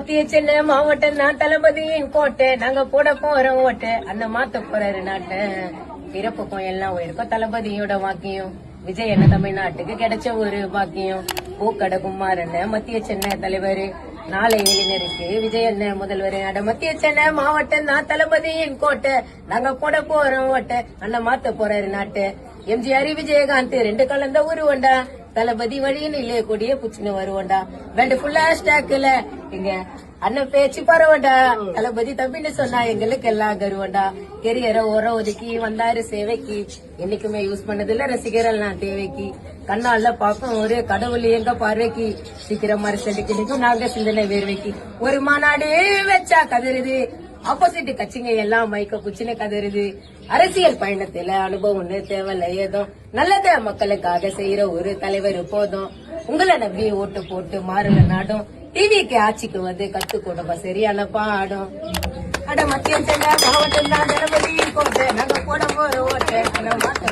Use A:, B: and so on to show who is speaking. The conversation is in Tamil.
A: மத்திய சென்னை மாவட்டம் நான் தளபதியின் கோட்டை. நாங்க போட போறோம் ஓட்டை. அந்த மாத்த போறாரு நாட்டை. பிறப்புக்கும் எல்லாம் உயிருக்கும் தளபதியோட வாக்கியம். விஜய் என்ன தமிழ்நாட்டுக்கு கிடைச்ச ஒரு பாக்கியம் பூக்கட குமாரன் மத்திய சென்னை தலைவர். நாளை இளைஞருக்கு விஜய் என்ன முதல்வர். அட மத்திய சென்னை மாவட்டம் நான் தளபதியின் கோட்டை. நாங்க போட போறோம் ஓட்டை. அண்ணன் மாத்த போறாரு நாட்டு. எம்ஜிஆர் விஜயகாந்த் ரெண்டு கலந்த உருவண்டா தளபதி வழியினிலே கூடிய புச்சுன்னு வருவோண்டா. ரெண்டு ஃபுல்லா ஸ்டாக்ல எங்க அண்ணன் பேச்சு பரவண்டா. தளபதி தம்பின்னு சொன்னா எங்களுக்கு எல்லாம் கருவண்டா. கெரியரை உரம் ஒதுக்கி வந்தாரு சேவைக்கு. என்னைக்குமே யூஸ் பண்ணதில்ல ரசிகர்கள் நான் தேவைக்கு. கண்ணால பாக்கும் ஒரு கடவுள் எங்க பார்வைக்கு. சீக்கிரம் மறுசடிக்கு நிற்கும் நாங்க சிந்தனை வேர்வைக்கு. ஒரு மாநாடு வச்சா கதறுது. ஆப்போசிட் கட்சிங்க எல்லாம் மைக்க குச்சின்னு கதறுது. அரசியல் பயணத்துல அனுபவம்னு தேவையில்ல ஏதோ நல்லதே மக்களுக்காக செய்யற ஒரு தலைவர் போதும். உங்களை நம்பி ஓட்டு போட்டு மாறல நாடும் டிவிக்கு ஆட்சிக்கு வந்து கத்து கொடுப்ப சரியான பாடம். அட மத்திய சென்னை மாவட்டம் தான் தளபதி கோட்டை நாங்க போட போற ஓட்டை. மாத்த